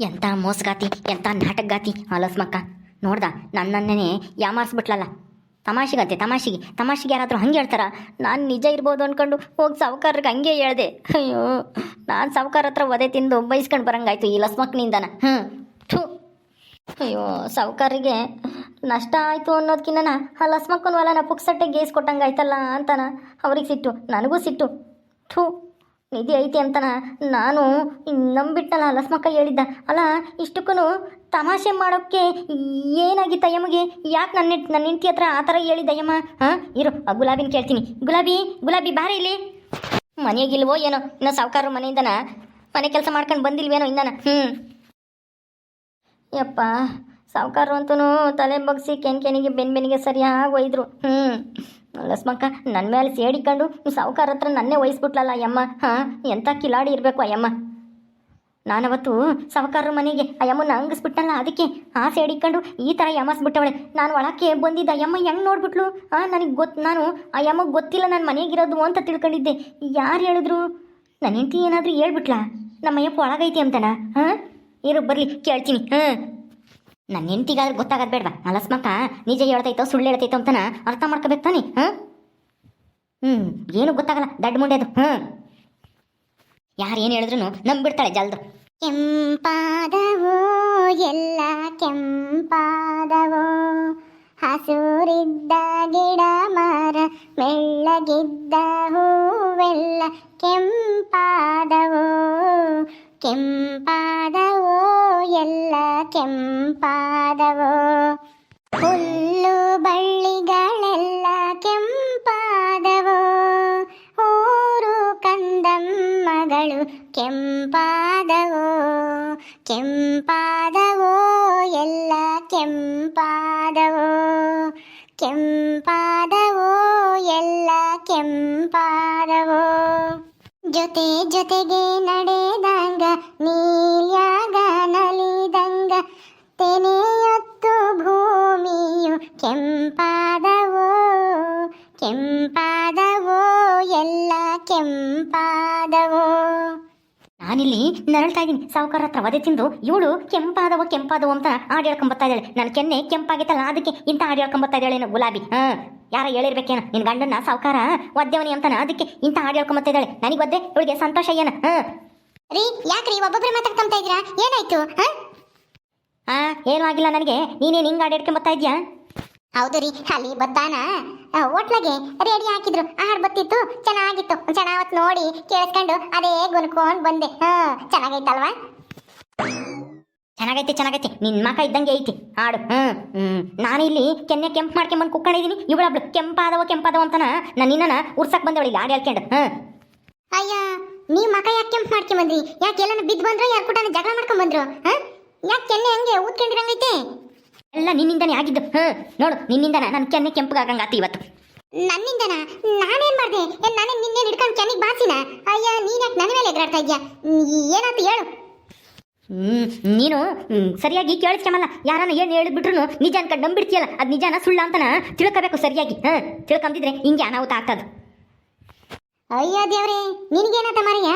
ಎಂಥ ಮೋಸಗಾತಿ ಎಂಥ ನಾಟಕಗಾತಿ ಆಲಸ್ಮಕ್ಕ ನೋಡ್ದ ನನ್ನನ್ನೇ ಯಾಮಾರಿಸ್ಬಿಟ್ಲಲ್ಲ. ತಮಾಷೆಗಂತೆ, ತಮಾಷೆಗೆ ತಮಾಷೆಗೆ ಯಾರಾದರೂ ಹಂಗೆ ಹೇಳ್ತಾರ? ನಾನು ನಿಜ ಇರ್ಬೋದು ಅಂದ್ಕೊಂಡು ಹೋಗಿ ಸಾವುಕಾರ್ರಿಗೆ ಹಂಗೆ ಹೇಳ್ದೆ. ಅಯ್ಯೋ, ನಾನು ಸಾವುಕಾರ ಹತ್ರ ಒದೆ ತಿಂದು ಬೈಸ್ಕೊಂಡು ಬರಂಗಾಯ್ತು ಈ ಲಸ್ಮಕ್ನಿಂದನ ಹ್ಞೂ ಥೂ. ಅಯ್ಯೋ ಸಾವುಕಾರಿಗೆ ನಷ್ಟ ಆಯಿತು ಅನ್ನೋದಕ್ಕಿನ್ನ ಆ ಲಸ್ಮಕ್ಕನ ಹೊಲನ ಪುಕ್ಸಟ್ಟೆ ಗೇಸ್ ಕೊಟ್ಟಂಗಾಯ್ತಲ್ಲ ಅಂತಾನ. ಅವ್ರಿಗೆ ಸಿಟ್ಟು, ನನಗೂ ಸಿಟ್ಟು. ಥೂ. ನಿಧಿ ಐತಿ ಅಂತನ ನಾನು ನಂಬಿಟ್ಟಲ್ಲ ಲಸ್ಮಕ್ಕ ಹೇಳಿದ್ದ. ಅಲ್ಲ ಇಷ್ಟಕ್ಕೂ ತಮಾಷೆ ಮಾಡೋಕ್ಕೆ ಏನಾಗಿತ್ತ ಯಮಗೆ? ಯಾಕೆ ನನ್ನ ನನ್ನ ಹೆಂಡತಿ ಹತ್ರ ಆ ಥರ ಹೇಳಿದ್ದ ಯಮ್ಮ ಹಾಂ, ಇರು, ಆ ಗುಲಾಬಿನ ಕೇಳ್ತೀನಿ. ಗುಲಾಬಿ ಗುಲಾಬಿ ಬಾರಿ ಇಲ್ಲಿ. ಮನೆಗಿಲ್ವೋ ಏನೋ, ಇನ್ನು ಸಾವುಕಾರ ಮನೆಯಿಂದನ ಮನೆ ಕೆಲಸ ಮಾಡ್ಕೊಂಡು ಬಂದಿಲ್ವೇನೋ ಇಂದನ ಹ್ಞೂ ಯಪ್ಪ, ಸಾವುಕಾರರು ಅಂತೂ ತಲೆ ಬಗ್ಸಿ ಕೆನ್ ಕೆನಿಗೆ ಬೆನ್ ಬೆನ್ನಿಗೆ ಸರಿಯಾಗಿ ಒಯ್ದರು. ಹ್ಞೂ ಲಸ್ಮಕ್ಕ ನನ್ನ ಮೇಲೆ ಸೇಡಿಕೊಂಡು ಸಾವುಕಾರ ಹತ್ರ ನನ್ನೇ ವಹಿಸ್ಬಿಟ್ಲಲ್ಲ ಅಯ್ಯಮ್ಮ? ಹಾಂ ಎಂಥ ಕಿಲಾಡಿ ಇರಬೇಕು ಅಯ್ಯಮ್ಮ. ನಾನವತ್ತು ಸಾವುಕಾರರ ಮನೆಗೆ ಅಯ್ಯಮ್ಮನ ಹಂಗಿಸ್ಬಿಟ್ಟಲ್ಲ ಅದಕ್ಕೆ ಆ ಸೇಡಿಕೊಂಡು ಈ ಥರ ಯಮಸ್ಬಿಟ್ಟವಳೆ. ನಾನು ಒಳಕ್ಕೆ ಬಂದಿದ್ದ ಅಯ್ಯಮ್ಮ ಹೆಂಗೆ ನೋಡ್ಬಿಟ್ಲು? ಹಾಂ ನನಗೆ ಗೊತ್ತು ನಾನು ಅಯ್ಯಮ್ಮಗೆ ಗೊತ್ತಿಲ್ಲ ನಾನು ಮನೆಗಿರೋದು ಅಂತ ತಿಳ್ಕೊಂಡಿದ್ದೆ. ಯಾರು ಹೇಳಿದ್ರು? ನನ್ನ ಹೆಂಡತಿ ಏನಾದರೂ ಹೇಳ್ಬಿಟ್ಲಾ? ನಮ್ಮ ಅಯ್ಯಪ್ಪ ಒಳಗೈತಿ ಅಂತನಾ? ಹಾಂ? ಇರು, ಬರಲಿ, ಕೇಳ್ತೀನಿ. ಹಾಂ. ನನ್ನ ಹೆಂಡತಿಗಾದ್ರೆ ಗೊತ್ತಾಗದ್ ಬೇಡವಾ? ಅಲಸ್ಮಕ್ಕ ನಿಜ ಹೇಳ್ತೈತೋ, ಸುಳ್ಳು ಹೇಳ್ತೈತೋ ಅಂತನ ಅರ್ಥ ಮಾಡ್ಕೋಬೇಕು ತಾನೆ, ಹಾಂ? ಹ್ಞೂ ಏನು ಗೊತ್ತಾಗಲ್ಲ, ದಡ್ಡ ಮುಂಡೆದು ಹ್ಞೂ ಯಾರು ಏನು ಹೇಳಿದ್ರು ನಂಬಿಡ್ತಾಳೆ ಜಲ್ದು. ಕೆಂಪಾದವೋ, ಎಲ್ಲ ಕೆಂಪಾದವೋ, ಹಸೂರಿದ್ದ ಗಿಡ ಮರ, ಮೆಳ್ಳಗಿದ್ದ ಹೂವೆಲ್ಲ ಕೆಂಪಾದವೋ ಕೆಂಪಾದವೋ. ಎಲ್ಲ ಕೆಂಪಾದವೋ. ಹುಲ್ಲು ಬಳ್ಳಿಗಳೆಲ್ಲ ಕೆಂಪಾದವೋ. ಊರು ಕಂದಮ್ಮಗಳು ಕೆಂಪಾದವೋ. ಕೆಂಪಾದವೋ, ಎಲ್ಲ ಕೆಂಪಾದವೋ. ಕೆಂಪಾದವೋ, ಎಲ್ಲ ಕೆಂಪಾದವೋ. ಜೊತೆ ಜೊತೆಗೆ ನಡೆದಂಗ ನೀಲ್ಯಾಗ ಕೆಂಪಾದವೋ ಕೆಂಪಾದವೋ ಎಲ್ಲ ಕೆಂಪಾದವೋ. ನಾನಿಲ್ಲಿ ನರಳ್ತಾ ಇದ್ದೀನಿ. ಸಾವುಕಾರ ಹತ್ರ ವದೆ ತಿಂದು ಇವಳು ಕೆಂಪಾದವ ಕೆಂಪಾದವ ಅಂತ ಹಾಡು ಹೇಳ್ಕೊಂಬತ್ತಾ ಇದ್ದಾಳೆ. ನನ್ನ ಕೆನ್ನೆ ಕೆಂಪಾಗಿತ್ತಲ್ಲ ಅದಕ್ಕೆ ಇಂಥ ಹಾಡು ಹೇಳ್ಕೊಂಬತ್ತಾ ಇದ್ದಾಳೇನು ಗುಲಾಬಿ. ಹಾ ಯಾರ ಹೇಳಿರ್ಬೇಕೇನ? ನಿನ್ನ ಗಂಡನ ಸಾವುಕಾರ ವದ್ಯವನಿ ಅಂತಾನ ಅದಕ್ಕೆ ಇಂಥ ಹಾಡು ಹೇಳ್ಕೊಂಬತ್ತಾ ಇದ್ದಾಳೆ. ನನಗೆ ಒದ್ದೆ ಇವಳಿಗೆ ಸಂತೋಷ ಏನ? ಹಾ. ರೀ ಯಾಕ್ರಿ ಒಬ್ಬೊಬ್ಬರು ಮಾತಾಡ್ಕೊಂತ ಇದ್ದೀರಾ? ಏನಾಯ್ತು? ಹಾಂ? ಆ ಏನೂ ಆಗಿಲ್ಲ ನನಗೆ. ನೀನೇನು ಹಿಂಗೆ ಹಾಡು ಹೇಳ್ಕೊಂಬತ್ತಾ ಇದೆಯಾ? ಹೌದು ರೀ ಅಲ್ಲಿ ಬದ್ದಾನ. ಆ, ರೆಡಿ ಹಾಕಿದ್ರು. ಆಹಾರ ಬತ್ತಿತ್ತು ಚೆನ್ನಾಗಿತ್ತು. ಚೆನ್ನಾವತ್ ನೋಡಿ ಕೇಳಿಸ್ಕೊಂಡು ಅದೇ ಗುನ್ಕೊಂಡ್ ಬಂದೆ. ಹಾ ಚೆನ್ನಾಗೈತಲ್ವಾ? ಚೆನ್ನಾಗೈತೆ ಚೆನ್ನಾಗೈತೆ. ನಿನ್ನ ಮಕ ಇದ್ದಂಗೆ ಐತಿ. ಹಾಡು. ಹ್ಮ್ ಹ್ಮ್. ನಾನು ಇಲ್ಲಿ ಕೆನ್ನೆ ಕೆಂಪು ಮಾಡ್ಕೊಂಬಂದು ಕುಕ್ಕೊಂಡಿದ್ದೀನಿ ಇವಳಬ್ಳು ಕೆಂಪಾದವ ಕೆಂಪಾದವ ಅಂತನ ನಾನು ನಿನ್ನನ ಉರ್ಸಕ್ ಬಂದವಳು ಇಲ್ಲಿ ಹಾಡು ಹೇಳ್ಕೊಂಡು ಹ್ಮ್. ಅಯ್ಯ ನೀ ಮಕ ಯಾಕೆ ಕೆಂಪ್ ಮಾಡ್ಕೊಂಡ್ ಬಂದ್ರಿ? ಯಾಕೆ ಎಲ್ಲಾನು ಬಿದ್ದು ಬಂದ್ರು ಯಾರು ಕೂಡ ಜಗಳ ಮಾಡ್ಕೊಂಡ್ ಬಂದ್ರು? ಹ? ಯಾಕೆ ಕೆನ್ನೆ ಹಂಗೆ ಊದ್ಕೊಂಡಿರಂಗೈತೆ? ಎಲ್ಲ ನಿನ್ನಿಂದನೇ ಆಗಿದ್ದು. ಹ್ಮ್ ನೋಡು ನಿನ್ನಿಂದನ ನನ್ನ ಕೆನ್ನೆ ಕೆಂಪಗಾಗಂಗಾತಿ ಇವತ್ತು. ನನ್ನಿಂದನ? ನಾನೇನ್ ಮಾಡ್ದೆ? ನಾನೇ ನಿನ್ನೆ ಹಿಡ್ಕೊಂಡು ಕೆನ್ನಿಗೆ ಬಾಸಿನ? ಅಯ್ಯ ನೀನ್ಯಾಕೆ ನನ್ನ ಮೇಲೆ ಎದುರಾಡ್ತಾ ಇದ್ಯಾ? ಏನಾಯ್ತು ಹೇಳು. ನೀನು ಸರಿಯಾಗಿ ಕೇಳಿಸ್ಕೊಂಬಲ್ಲ. ಯಾರನ್ನ ಏನು ಹೇಳಿಬಿಟ್ರು ನಿಜ ಅನ್ಕೊಂಡು ನಂಬಿಡ್ತೀಯಲ್ಲ. ಅದು ನಿಜಾನ ಸುಳ್ಳ ಅಂತನ ತಿಳ್ಕೋಬೇಕು ಸರಿಯಾಗಿ. ಹಾಂ ತಿಳ್ಕೊಂಡಿದ್ರೆ ಹಿಂಗೆ ಅನಾಹುತ ಆಗ್ತದೆ. ಅಯ್ಯೋ ದೇವ್ರೆ ನಿನಗೇನಾತ ಮರಿಯ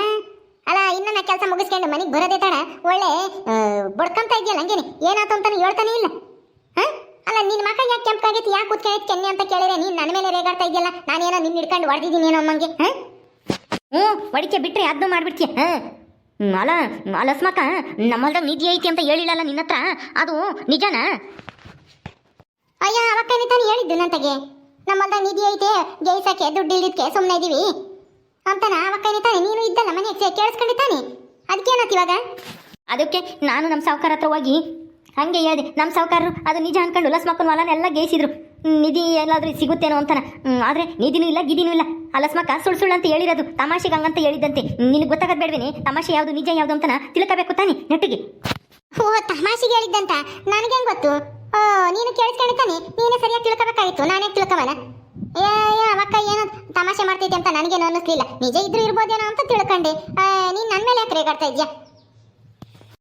ಅಲ್ಲ ಇನ್ನ ನಾ ಕೆಲಸ ಮುಗಿಸ್ಕೊಂಡು ಮನೆಗೆ ಬರೋದೇ ತಡ. ಒಳ್ಳೆ ಬಡ್ಕೊಂತ ಇದೆಯಲ್ಲ ಹಂಗೇನೆ. ಏನಾಯ್ತು ಅಂತಾನೆ ಹೇಳ್ತಾನೆ ಇಲ್ಲ? ಅಲ್ಲ ನಿನ್ನ ಮಕ ಯಾಕೆ ಕೆಂಪಾಗೈತಿ ಯಾಕೆ ಕುತ್ಕಾಯ್ತು ಕೆನ್ನೆ ಅಂತ ಕೇಳಿದ್ರೆ ನೀನು ನನ್ನ ಮೇಲೆ ರೇಗಾಡ್ತಾ ಇದೆಯಲ್ಲ? ನಾನೇನೋ ನಿನ್ನ ಹಿಡ್ಕೊಂಡು ಹೊಡೆದಿದ್ದೀನಿ ಏನೋ ಅಮ್ಮಂಗೆ, ಹಾಂ? ಹ್ಞೂ, ಹೊಡಿಕೆ ಬಿಟ್ರೆ ಅದನ್ನು ಮಾಡ್ಬಿಡ್ತೀಯ, ಹಾಂ? ಅಲ್ಲ ಅಲಸ್ಮಕ ನಮ್ಮಲ್ದಾಗ ನಿಧಿ ಐತಿ ಅಂತ ಹೇಳಿಲ್ಲಲ್ಲ ನಿನ್ನ ಹತ್ರ? ಅದು ನಿಜನಾ? ಅಯ್ಯ ಅವಕ್ಕೇನೆ ತಾನೇ ಹೇಳಿದ್ದು ನಂತಗೆ. ನಮ್ಮಲ್ದ ನಿಧಿ ಐತೆ, ಜೈಸಕ್ಕೆ ದುಡ್ಡು ಇಳಿದಕ್ಕೆ ಸುಮ್ಮನೆ ಇದೀವಿ. ಅಂತನ? ಅವಕ್ಕೇನೆ ತಾನೆ? ನೀನು ಇದ್ದಲ್ಲ ಮನೆಗೆ ಕೇಳಿಸ್ಕೊಂಡಿದ್ದಾನೆ? ಅದಕ್ಕೇನತ್ ಇವಾಗ? ಅದಕ್ಕೆ ನಾನು ನಮ್ಮ ಸಾವುಕಾರ ಹತ್ರ ಹೋಗಿ ಹಂಗೆ ಹೇಳಿದೆ ನಮ್ಮ ಸಾವುಕಾರರು ಅದು ನಿಜ ಅನ್ಕೊಂಡು ಲಸ್ಮಕ್ಕನ ಹೊಲನೆಲ್ಲ ಗೇಯಿಸಿದ್ರು. ನಿಧಿ ಎಲ್ಲಾದರೂ ಸಿಗುತ್ತೇನೋ ಅಂತಾನ. ಆದರೆ ನಿಧಿನೂ ಇಲ್ಲ ಗಿದಿನೂ ಇಲ್ಲ. ಅಲಸ್ಮಕ್ಕ ಲಸ್ಮಕ್ಕ ಸುಳ್ಳು ಸುಳ್ಳು ಅಂತ ಹೇಳಿರೋದು, ತಮಾಷೆಗೆ ಹಂಗಂತ ಹೇಳಿದಂತೆ ನಿನಗೆ ಗೊತ್ತಾಗದ್ ಬೇಡವೇನೆ, ತಮಾಷೆ ಯಾವುದು ನಿಜ ಯಾವುದು ಅಂತನ ತಿಳ್ಕೋಬೇಕು ತಾನೆ, ನೆಟ್ಟಿಗೆ. ಓ, ತಮಾಷೆಗೆ ಹೇಳಿದ್ದಂತ? ನನಗೇನ್ ಗೊತ್ತು? ಓ, ನೀನು ಕೇಳಿಸ್ಕೊಂಡಿದ್ದಾನೆ ನೀನೇ ಸರಿಯಾಗಿ ತಿಳ್ಕೋಬೇಕಾಗಿತ್ತು, ನಾನೇ ತಿಳ್ಕೊವನ? ಅವಕ್ಕ ಏನು ತಮಾಷೆ ಮಾಡ್ತೈತೆ ಅಂತ ನನಗೇನು ಅನ್ನಿಸ್ಲಿಲ್ಲ. ನಿಜ ಇದ್ರೂ ಇರ್ಬೋದೇನೋ ಅಂತ ತಿಳ್ಕೊಂಡೆ. ನೀನ್ ನನ್ನ ಮೇಲೆ ಯಾಕೆ ರೇಗಾಡ್ತಾ ಇದ್ಯಾ?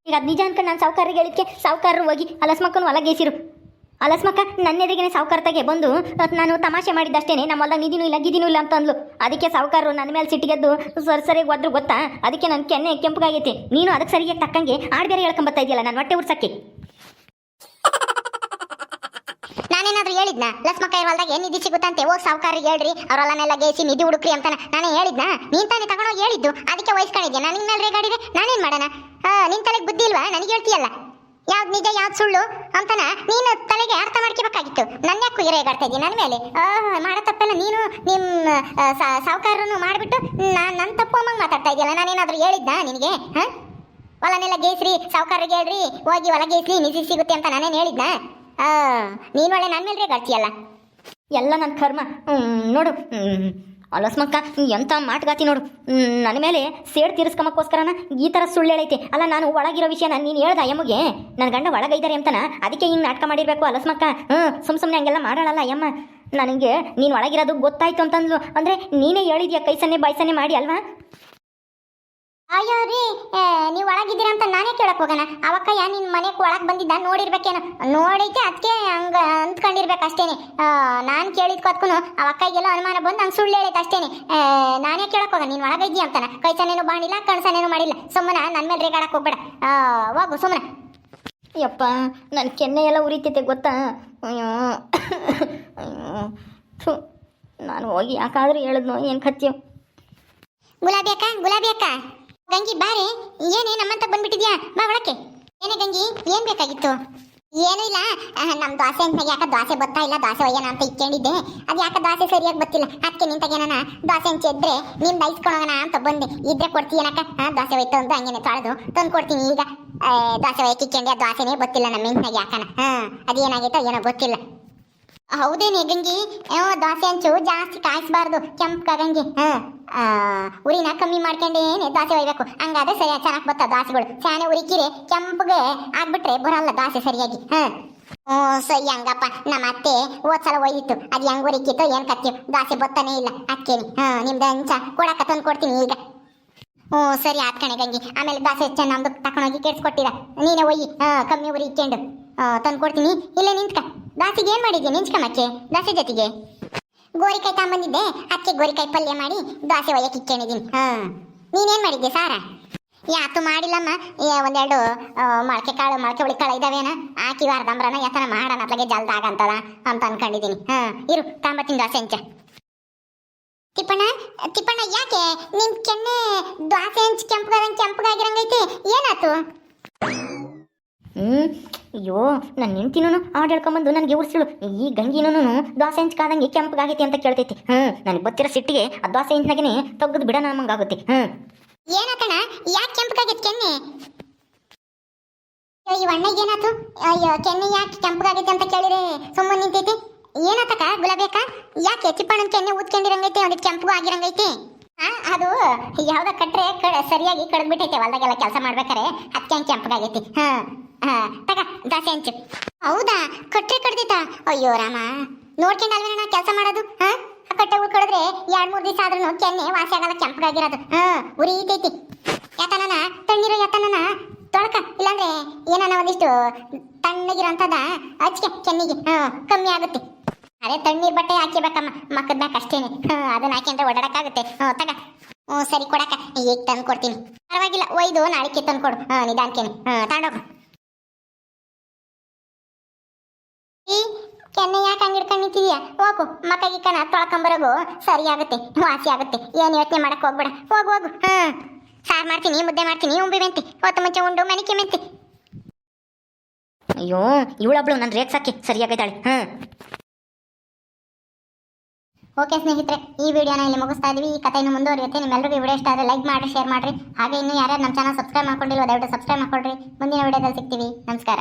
ಈಗ ಅದು ನಿಜ ಅನ್ಕೊಂಡು ನಾನು ಸಾವುಕಾರರಿಗೆ ಹೇಳಿದ್ಕೆ ಸಾವುಕಾರರು ಹೋಗಿ ಅಲಸ್ಮಕ್ಕನ ಒಲಗೇಸಿರು ಅಲಸ್ಮಕ್ಕ ನನ್ನ ಎದುರಿಗೆ ಸಾವುಕಾರತಾಗೆ ಬಂದು ನಾನು ತಮಾಷೆ ಮಾಡಿದ್ದಷ್ಟೇ ನಮ್ಮ ಹೊಲ್ದಾಗ ನಿಧಿನೂ ಇಲ್ಲ ಗಿದಿನೂ ಇಲ್ಲ ಅಂತ ಅಂದ್ಲು ಅದಕ್ಕೆ ಸಾವುಕಾರರು ನನ್ನ ಮೇಲೆ ಸಿಟ್ಟಿಗೆದ್ದು ಸರಿ ಸರಿಯಾಗಿ ಒದ್ರು ಗೊತ್ತಾ? ಅದಕ್ಕೆ ನನ್ನ ಕೆನ್ನೆ ಕೆಂಪುಗಾಗೈತೆ. ನೀನು ಅದಕ್ಕೆ ಸರಿಯಾಗಿ ತಕ್ಕಂಗೆ ಆಡ್ ಬೇರೆ ಹೇಳ್ಕೊಂಬತ್ತಾ ಇದೆಯಲ್ಲ ನಾನು ಹೊಟ್ಟೆ ಉರ್ಸಕ್ಕೆ. ನಾನೇನಾದ್ರೂ ಹೇಳಿದ್ನ? ಲಸ್ಮಕ್ಕ ಹೊಲ್ದಾಗ ಏನು ನಿಧಿ ಸಿಗುತ್ತಂತೆ? ಓ ಸಾವುಕಾರಿಗೆ ಹೇಳ್ರಿ. ಅವ್ರಲ್ಲನೆಲ್ಲ ಗೇಸಿ ನಿಧಿ ಹುಡುಕ್ರಿ ಅಂತ ನಾನೇ ಹೇಳಿದ್ನ? ನೀನ್ ತಾನೇ ತಗೊಂಡೋಗಿ ಹೇಳಿದ್ದು. ಅದಕ್ಕೆ ವಹಿಸ್ಕೊಂಡಿದ್ದೆ ನಾನು ಮೇಲೆ ರೇಗಾಡಿದೆ. ನಾನೇನ್ ಮಾಡೋಣ? ನಿನ್ ತಲೆಗೆ ಬುದ್ಧಿ ಇಲ್ವಾ? ನನಗೆ ಹೇಳ್ತೀಯಲ್ಲ. ಯಾವ್ದು ನಿಜ ಯಾವ್ದು ಸುಳ್ಳು ಅಂತನ ನೀನು ತಲೆಗೆ ಅರ್ಥ ಮಾಡ್ಕೋಬೇಕಾಗಿತ್ತು. ನನ್ನ ಯಾಕೆ ರೇಗಾಡ್ತಾ ಇದ್ದೀನಿ ನನ್ನ ಮೇಲೆ? ಮಾಡೋ ತಪ್ಪೆಲ್ಲ ನೀನು ನಿಮ್ಮ ಸಾವುಕಾರರನ್ನು ಮಾಡಿಬಿಟ್ಟು ನಾನು ನನ್ನ ತಪ್ಪು ಅಮ್ಮಂಗೆ ಮಾತಾಡ್ತಾ ಇದೆಯಲ್ಲ ನಾನೇನಾದರೂ ಹೇಳಿದ್ದ ನಿನಗೆ? ಹಾಂ? ಹೊಲನೆಲ್ಲ ಗೇಸ್ರಿ ಸಾವುಕಾರರಿಗೆ ಹೇಳ್ರಿ ಹೋಗಿ ಹೊಲ ಗೇಸ್ರಿ ನಿಧಿ ಸಿಗುತ್ತೆ ಅಂತ ನಾನೇನು ಹೇಳಿದ್ನ? ಆ, ನೀನ್ ಒಳ್ಳೆ ನನ್ನ ಮೇಲೆ ರೇಗಾಡ್ತೀಯಲ್ಲ ಎಲ್ಲ ನನ್ನ ಕರ್ಮ. ನೋಡು. ಅಲಸ್ಮಕ್ಕ ಎಂಥ ಮಾಟಗಾತಿ ನೋಡು. ನನ್ನ ಮೇಲೆ ಸೇಡ್ ತೀರಿಸ್ಕೊಂಬಕ್ಕೋಸ್ಕರನ ಈ ಥರ ಸುಳ್ಳು ಹೇಳೈತೆ ಅಲ್ಲ, ನಾನು ಒಳಗಿರೋ ವಿಷಯನ ನೀನು ಹೇಳ್ದ ಯಮ್ಮಗೆ ನನ್ನ ಗಂಡ ಒಳಗೈದಾರೆ ಅಂತನ? ಅದಕ್ಕೆ ಹಿಂಗೆ ನಾಟಕ ಮಾಡಿರಬೇಕು ಅಲಸ್ಮಕ್ಕ? ಹ್ಞೂ ಸುಮ್ ಸುಮ್ಮನೆ ಹಂಗೆಲ್ಲ ಮಾಡಾಳಲ್ಲ ಯಮ್ಮ ನನಗೆ ನೀನು ಒಳಗಿರೋದು ಗೊತ್ತಾಯ್ತು ಅಂತಂದ್ಲು. ಅಂದರೆ ನೀನೇ ಹೇಳಿದ್ಯಾ ಕೈ ಸನ್ನೆ ಬಾಯಿ ಸನ್ನೆ ಮಾಡಿ ಅಲ್ವಾ? ಅಯ್ಯೋ ರೀ ನೀವು ಒಳಗಿದ್ದೀರಾ ಅಂತ ನಾನೇ ಕೇಳಕ್ ಹೋಗೋಣ. ಅವಕ್ಕಯ್ಯ ನಿನ್ನ ಮನೆಗೆ ಒಳಗೆ ಬಂದಿದ್ದ ನೋಡಿರ್ಬೇಕೇನೋ? ನೋಡೈತೆ ಅದಕ್ಕೆ ಹಂಗ ಅಂದ್ಕೊಂಡಿರ್ಬೇಕು ಅಷ್ಟೇನೆ. ನಾನು ಕೇಳಿದ್ಕೊತ್ಕು ಅವಕ್ಕಯ್ಗೆಲ್ಲ ಅನುಮಾನ ಬಂದು ನಂಗೆ ಸುಳ್ಳು ಹೇಳೈತೆ ಅಷ್ಟೇನೆ. ನಾನೇ ಕೇಳಕ್ ಹೋಗ ನೀನು ಒಳಗಿದ್ಯಾ ಅಂತಾನ. ಕೈ ಸನೇನು ಬಾಣಿಲ್ಲ ಕಣ್ಸನೇನು ಮಾಡಿಲ್ಲ. ಸುಮ್ಮನೆ ನನ್ನ ಮೇಲೆ ರೇಗಾಡಕ್ ಹೋಗ್ಬೇಡ. ಹೋಗು ಸುಮ್ಮನೆ ಯಪ್ಪ ನನ್ನ ಕೆನ್ನೆ ಎಲ್ಲ ಉರಿತೈತೆ ಗೊತ್ತಾ? ಅಯ್ಯೋ ಅಯ್ಯೋ ನಾನು ಹೋಗಿ ಯಾಕಾದ್ರೂ ಹೇಳಿದ್ನೋ ಏನು ಕತ್ತೀವಿ ಗುಲಾಬಿ ಅಕ್ಕ ಗುಲಾಬಿ ಅಕ್ಕ. ಗಂಗಿ ಬಾರೆ ಏನೇ ನಮ್ಮಂತ ಬಂದ್ಬಿಟ್ಟಿದ್ಯಾ? ಬಾ ಒಳಕ್ಕೆ. ಏನೇ ಗಂಗಿ, ಏನ್ ಬೇಕಾಗಿತ್ತು? ಏನೂ ಇಲ್ಲ. ನಮ್ಮ ನಮ್ ದೋಸೆ ಅಂತ ಯಾಕ ದೋಸೆ ಬತ್ತಾ ಇಲ್ಲ? ದೋಸೆ ಒಯ್ಯೋಣ ಅಂತ ಇಟ್ಕೊಂಡಿದ್ದೆ. ಅದು ಯಾಕೆ ದೋಸೆ ಸರಿಯಾಗಿ ಬತ್ತಿಲ್ಲ? ಅದಕ್ಕೆ ನಿಂತಾಗೇನ ದೋಸೆ ಹಂಚಿದ್ರೆ ನಿಮ್ ದೈಸ್ಕೊಳೋಣ ಅಂತ ಬಂದೆ. ಇದ್ರೆ ಏನಕ್ಕ ದೋಸೆ ಒಯ್ತು ಅಂತ ಹಂಗೇನೆ ತೊಳೆದು ತಂದು ಕೊಡ್ತೀನಿ ಈಗ. ದೋಸೆ ಒಯ್ಯಕ್ಕೆ ಇಟ್ಕೊಂಡೆ ಆ ದೋಸೆನೇ ಗೊತ್ತಿಲ್ಲ ನಮ್ಮ ಹೆಂಗ್ನಾಗ ಯಾಕನ? ಹಾ, ಅದೇನಾಗೈತೋ ಏನೋ ಗೊತ್ತಿಲ್ಲ. ಹೌದೇನೆ ಗಂಗಿ? ಏನೋ ದೋಸೆ ಹಂಚು ಜಾಸ್ತಿ ಕಾಯಿಸಬಾರ್ದು ಕೆಂಪು ಹಾ? ಆ, ಉರಿನ ಕಮ್ಮಿ ಮಾಡ್ಕೊಂಡೇನೆ ದೋಸೆ ಒಯ್ಬೇಕು. ಹಂಗಾದ್ರೆ ಸರಿಯಾಗಿ ಚೆನ್ನಾಗಿ ಬತ್ತ ದೋಸೆಗಳು ಚಾನೆ ಉರಿಕಿರಿ ಕೆಂಪಗೆ ಆಗ್ಬಿಟ್ರೆ ಬರಲ್ಲ ದಾಸೆ ಸರಿಯಾಗಿ ಹ? ಹ್ಞೂ ಸರಿ ಹಂಗಪ್ಪ. ನಮ್ಮ ಅತ್ತೆ ಹೋದ್ಸಲ ಒಯ್ಯಿತ್ತು ಅದು ಹೆಂಗ್ ಉರಿಕಿತ್ತು ಏನ್ ಕತ್ತೀವಿ ದಾಸೆ ಬತ್ತಾನೆ ಇಲ್ಲ ಅಕ್ಕೇನಿ. ಹಾ ನಿಮ್ದು ಹಂಚ. ಕೊಡಕ ತಂದು ಕೊಡ್ತೀನಿ ಈಗ. ಹ್ಞೂ ಸರಿ ಆತ್ ಕಣೆ ಗಂಗಿ. ಆಮೇಲೆ ದಾಸೆ ಚೆನ್ನ ನಮ್ದು ತಕೊಂಡೋಗಿ ಕೆಡ್ಸ್ಕೊಟ್ಟಿರ. ನೀನೇ ಒಯ್ಯಿ ಹಾ ಕಮ್ಮಿ ಉರಿ ಇಕ್ಕೊಂಡು ತಂದು ಕೊಡ್ತೀನಿ ಇಲ್ಲೇ ನಿಂತ್ಕ. ದೋಸೆಗೆ ಏನು ಮಾಡಿದ್ಯಾ ನಿಂಚ್ಕಮಕ್ಕೆ ದಾಸಿ ಜೊತೆಗೆ? ಗೋರಿಕಾಯಿ ತಗೊಂಬಂದಿದ್ದೆ ಅಕ್ಕಿ ಗೋರಿಕಾಯಿ ಪಲ್ಯ ಮಾಡಿ ದಾಸೆ ಒಯ್ಯಕ್ಕೆ ಇಟ್ಕೊಂಡಿದ್ದೀನಿ ಹಾ. ನೀನೇನ್ ಮಾಡಿದ್ದೆ ಸಾರ? ಯಾತು ಮಾಡಿಲ್ಲಮ್ಮ ಒಂದೆರಡು ಮೊಳಕೆ ಕಾಳು ಮೊಳಕೆ ಹುಳಿ ಕಾಳು ಇದಾವೇನ? ಹಾಕಿ ವಾರದಂಬ್ರನ ಯಾತನ ಮಾಡೋಣ ಅತ್ಲಾಗೆ ಜಲ್ದ ಆಗಂತದ ಅಂತ ಅನ್ಕೊಂಡಿದ್ದೀನಿ. ಹಾ ಇರು ತಾಂಬತ್ತೀನಿ ದಾಸೆ ಹಂಚ ತಿಪ್ಪಣ್ಣ ತಿಪ್ಪಣ್ಣ ಯಾಕೆ? ನಿನ್ ಕೆನ್ನೆ ದ್ವಾಸೆ ಹಂಚ್ ಕೆಂಪಗಾದಂಗೆ ಕೆಂಪಗಾಗಿರಂಗೈತೆ ಏನಾತು? ಹ್ಞೂ ಅಯ್ಯೋ ನನ್ನ ಹೆಂಡ್ತಿನೂ ಹಾಡು ಹೇಳ್ಕೊಂಬಂದು ನನಗೆ ಉರ್ಸಿಳು. ಈ ಗಂಗಿನೂ ದೋಸೆ ಹಂಚ್ಕಾದಂಗೆ ಕೆಂಪಗಾಗೈತಿ ಅಂತ ಕೇಳ್ತೈತಿ. ಹ್ಞೂ ನನಗೆ ಗೊತ್ತಿರೋ ಸಿಟ್ಟಿಗೆ ಆ ದೋಸೆ ಹಂಚ್ನಾಗೇ ತೆಗೆದು ಬಿಡೋಣ ನಮ್ಮಂಗಾಗುತ್ತೆ ಹ್ಞೂ ಏನಾತಣ್ಣ ಯಾಕೆ ಕೆಂಪಗಾಗೈತೆ ಕೆನ್ನೆ? ಈ ಅಣ್ಣಗೆ ಏನಾಯ್ತು ಅಯ್ಯೋ, ಕೆನ್ನೆ ಯಾಕೆ ಕೆಂಪಗಾಗೈತಿ ಅಂತ ಕೇಳಿದ್ರೆ ಸುಮ್ಮನೆ ನಿಂತೈತಿ? ಏನಾತಕ, ಗುಲಾಬೇಕ? ಯಾಕೆ ಚಿಪ್ಪಣ್ಣನ ಕೆನ್ನೆ ಊದ್ಕೊಂಡಿರಂಗೈತೆ, ಅದಕ್ಕೆ ಕೆಂಪಗೂ ಆಗಿರಂಗೈತಿ? ಅದು ಯಾವ್ದ ಕಟ್ರೆ ಸರಿಯಾಗಿ ಕಡ್ದ್ಬಿಟ್ಟೈತೆ, ಹೊಲ್ದಾಗೆಲ್ಲ ಕೆಲಸ ಮಾಡ್ಬೇಕಾರೆ ಅದಕ್ಕೆ ಕೆಂಪಗಾಗೈತಿ. ಹಾ ತಗ ದಾಸೆ ಹಂಚು. ಹೌದಾ? ಕಟ್ರೆ ಕಡ್ದಿತ್ತ ಅಯ್ಯೋ, ರಾಮ. ನೋಡ್ಕೊಂಡಲ್ವೇನ ನಾ ಕೆಲಸ ಮಾಡೋದು? ಹಾ? ಕಟ್ಟೆ ಉಳ್ಕೊಡಿದ್ರೆ ಎರಡ್ ಮೂರ್ ದಿವಸ ಆದ್ರೂ ಕೆನ್ನೆ ವಾಸಿ ಆಗಲ್ಲ, ಕೆಂಪಗಾಗಿರೋದು. ಹಾ ಉರಿತೈತಿ ಯಾತನನ? ತಣ್ಣೀರು ಯಾತನನ? ತೊಳಕ, ಇಲ್ಲಾಂದ್ರೆ ಏನನ ಒಂದಿಷ್ಟು ತಣ್ಣಗಿರೋಂಥದ? ಹಚ್ಕೆ, ಕೆನ್ನಿಗೆ. ಹಾ, ಕಮ್ಮಿ ಆಗುತ್ತೆ. ಅದೇ ತಣ್ಣೀರ್ ಬಟ್ಟೆ ಹಾಕಿಬೇಕಮ್ಮ ಮಕ್ಕದ ಮ್ಯಾಕ್ ಅಷ್ಟೇನೆ. ಹಾ, ಅದನ್ನ ಹಾಕಿಂದ್ರೆ ಓಡಾಡಕ್ಕಾಗುತ್ತೆ ಹ್ಞೂ ತಗ. ಹ್ಞೂ ಸರಿ ಕೊಡಕ ಈಗ ತಂದು ಕೊಡ್ತೀನಿ ಪರವಾಗಿಲ್ಲ, ಒಯ್ದು ನಾಳೆಗೆ ತಂದು ಕೊಡು ಹಾ, ನಿಧಾನಕ್ಕೇನೆ. ಹಾ, ತಗೊಂಡೋಗು ಈ ಯಾಕೆ ಹಂಗೆ. ಮಕ್ಕ ಗಿಕ್ಕನ ತೊಳ್ಕೊಂಬರೋಗು. ಸರಿ ಆಗುತ್ತೆ. ವಾಸಿ ಆಗುತ್ತೆ. ಏನು ಯೋಚನೆ ಮಾಡಕ್ ಹೋಗ್ಬೇಡ. ಹೋಗು ಹೋಗು. ಹಾ ಸಾರು ಮಾಡ್ತೀನಿ, ಮುದ್ದೆ ಮಾಡ್ತೀನಿ, ಉಂಬಿ ಮೆಂತಿ. ಹೊತ್ತು ಮುಂಚೆ ಉಂಡು, ಮನಿಕೆ ಮೆಂತಿ. ಅಯ್ಯೋ, ಇವಳಬ್ಳು ನನ್ನ ಸಾಕಿ ಸರಿಯಾಗೈತಾಳೆ. ಹ್ಞೂ ಓಕೆ ಸ್ನೇಹಿತರೆ, ಈ ವಿಡಿಯೋನ ಇಲ್ಲಿ ಮುಗಿಸ್ತಾ ಇದೀವಿ. ಈ ಕಥೆಯನ್ನು ಮುಂದುವರಿಯುತ್ತೆ. ನಿಮ್ಮೆಲ್ಲರಿಗೂ ವಿಡಿಯೋ ಇಷ್ಟ ಆದರೆ ಲೈಕ್ ಮಾಡಿ ಶೇರ್ ಮಾಡಿರಿ. ಹಾಗೆ ಇನ್ನೂ ಯಾರ್ಯಾರು ನಮ್ಮ ಚಾನಲ್ ಸಬ್ಸ್ಕ್ರೈಬ್ ಮಾಡ್ಕೊಂಡಿಲ್ಲ ದಯವಿಟ್ಟು ಸಬ್ಸ್ಕ್ರೈಬ್ ಮಾಡ್ಕೊಳ್ರಿ. ಮುಂದಿನ ವಿಡಿಯೋದಲ್ಲಿ ಸಿಗ್ತೀವಿ. ನಮಸ್ಕಾರ.